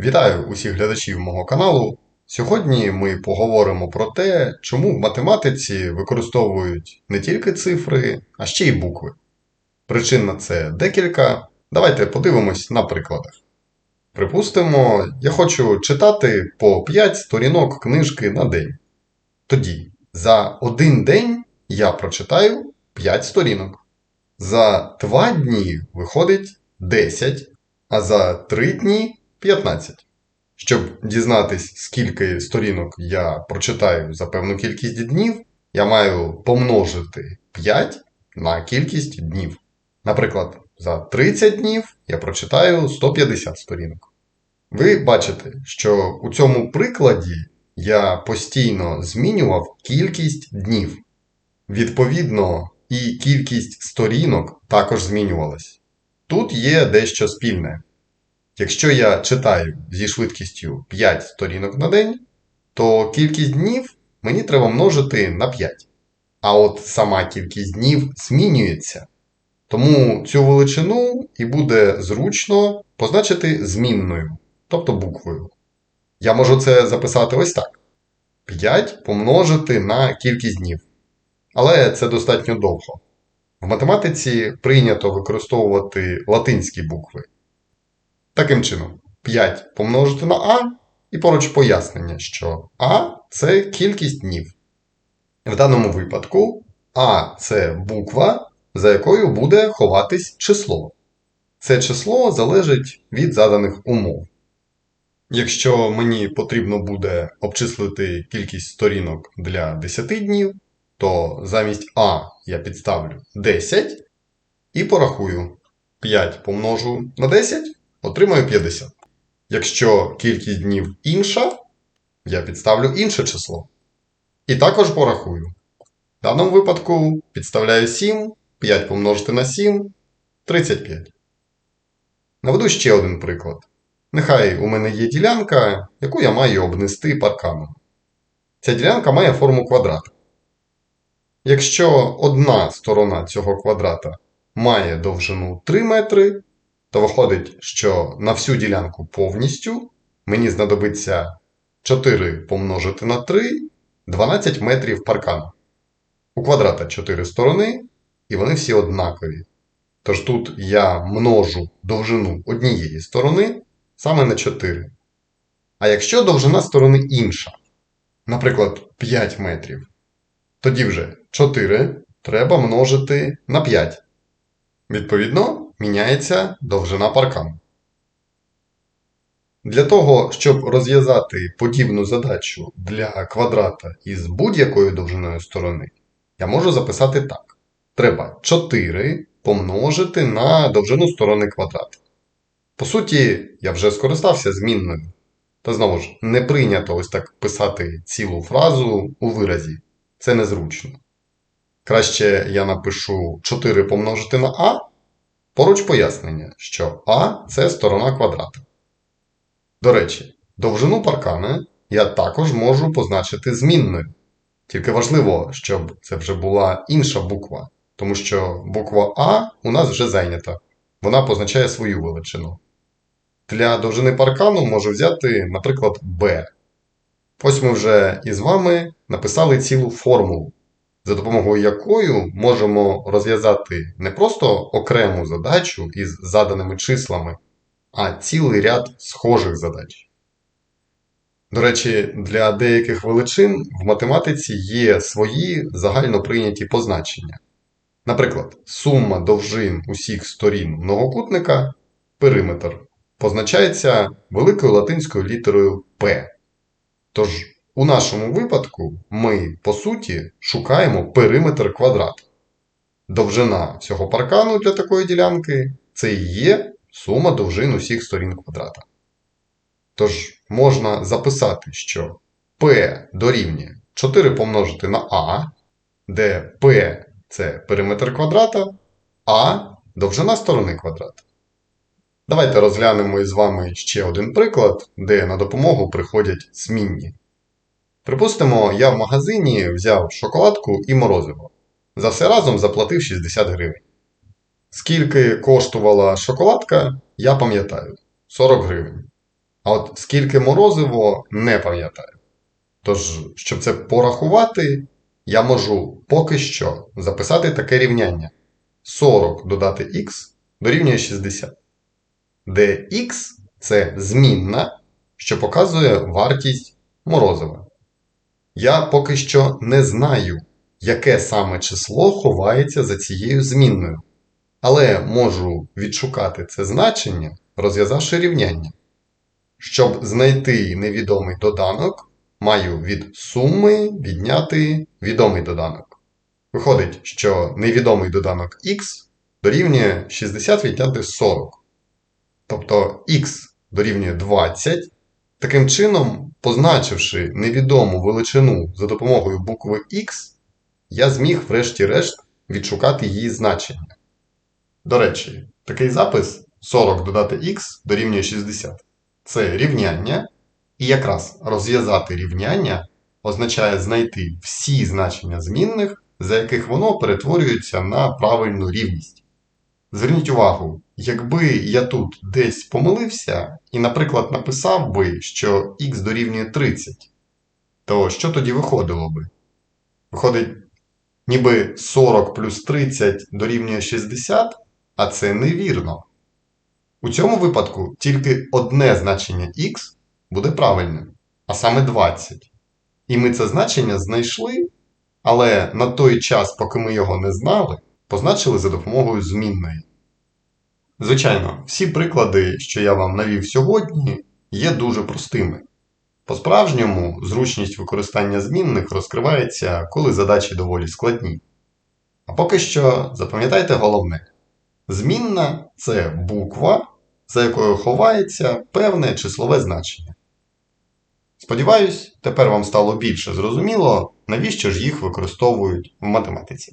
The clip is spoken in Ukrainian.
Вітаю усіх глядачів мого каналу. Сьогодні ми поговоримо про те, чому в математиці використовують не тільки цифри, а ще й букви. Причин на це декілька. Давайте подивимось на прикладах. Припустимо, я хочу читати по 5 сторінок книжки на день. Тоді за один день я прочитаю 5 сторінок. За 2 дні виходить 10, а за 3 дні 15. Щоб дізнатись, скільки сторінок я прочитаю за певну кількість днів, я маю помножити 5 на кількість днів. Наприклад, за 30 днів я прочитаю 150 сторінок. Ви бачите, що у цьому прикладі я постійно змінював кількість днів. Відповідно, і кількість сторінок також змінювалась. Тут є дещо спільне. Якщо я читаю зі швидкістю 5 сторінок на день, то кількість днів мені треба множити на 5. А от сама кількість днів змінюється. Тому цю величину і буде зручно позначити змінною, тобто буквою. Я можу це записати ось так: 5 помножити на кількість днів. Але це достатньо довго. В математиці прийнято використовувати латинські букви. Таким чином, 5 помножити на А, і поруч пояснення, що А це кількість днів. В даному випадку А це буква, за якою буде ховатись число. Це число залежить від заданих умов. Якщо мені потрібно буде обчислити кількість сторінок для 10 днів, то замість А я підставлю 10 і порахую 5 помножу на 10 отримаю 50. Якщо кількість днів інша, я підставлю інше число. І також порахую. В даному випадку підставляю 7, 5 помножити на 7 35. Наведу ще один приклад. Нехай у мене є ділянка, яку я маю обнести парканом. Ця ділянка має форму квадрата. Якщо одна сторона цього квадрата має довжину 3 метри, то виходить, що на всю ділянку повністю мені знадобиться 4 помножити на 3 12 метрів паркану. У квадрата 4 сторони, і вони всі однакові. Тож тут я множу довжину однієї сторони саме на 4. А якщо довжина сторони інша, наприклад, 5 метрів, тоді вже 4 треба множити на 5. Відповідно, міняється довжина паркану. Для того, щоб розв'язати подібну задачу для квадрата із будь-якою довжиною сторони, я можу записати так. Треба 4 помножити на довжину сторони квадрата. По суті, я вже скористався змінною. Та знову ж, не прийнято ось так писати цілу фразу у виразі. Це незручно. Краще я напишу 4 помножити на А. Поруч пояснення, що А це сторона квадрата. До речі, довжину паркана я також можу позначити змінною. Тільки важливо, щоб це вже була інша буква, тому що буква А у нас вже зайнята. Вона позначає свою величину. Для довжини паркану можу взяти, наприклад, B. Ось ми вже із вами написали цілу формулу, за допомогою якої можемо розв'язати не просто окрему задачу із заданими числами, а цілий ряд схожих задач. До речі, для деяких величин в математиці є свої загально прийняті позначення. Наприклад, сума довжин усіх сторін многокутника периметр позначається великою латинською літерою P. Тож, у нашому випадку ми, по суті, шукаємо периметр квадрата. Довжина цього паркану для такої ділянки це і є сума довжин усіх сторін квадрата. Тож, можна записати, що P дорівнює 4 помножити на А, де P це периметр квадрата, А довжина сторони квадрата. Давайте розглянемо із вами ще один приклад, де на допомогу приходять змінні. Припустимо, я в магазині взяв шоколадку і морозиво. За все разом заплатив 60 гривень. Скільки коштувала шоколадка, я пам'ятаю 40 гривень. А от скільки морозиво не пам'ятаю. Тож, щоб це порахувати, я можу поки що записати таке рівняння. 40 додати х дорівнює 60. Де х це змінна, що показує вартість морозива. Я поки що не знаю, яке саме число ховається за цією змінною, але можу відшукати це значення, розв'язавши рівняння. Щоб знайти невідомий доданок, маю від суми відняти відомий доданок. Виходить, що невідомий доданок х дорівнює 60 відняти 40. Тобто х дорівнює 20. Таким чином, позначивши невідому величину за допомогою букви х, я зміг врешті-решт відшукати її значення. До речі, такий запис 40 додати х дорівнює 60. Це рівняння, і якраз розв'язати рівняння означає знайти всі значення змінних, за яких воно перетворюється на правильну рівність. Зверніть увагу, якби я тут десь помилився і, наприклад, написав би, що х дорівнює 30, то що тоді виходило би? Виходить, ніби 40 плюс 30 дорівнює 60, а це невірно. У цьому випадку тільки одне значення х буде правильним, а саме 20. І ми це значення знайшли, але на той час, поки ми його не знали, позначили за допомогою змінної. Звичайно, всі приклади, що я вам навів сьогодні, є дуже простими. По-справжньому, зручність використання змінних розкривається, коли задачі доволі складні. А поки що запам'ятайте головне: змінна це буква, за якою ховається певне числове значення. Сподіваюсь, тепер вам стало більше зрозуміло, навіщо ж їх використовують в математиці.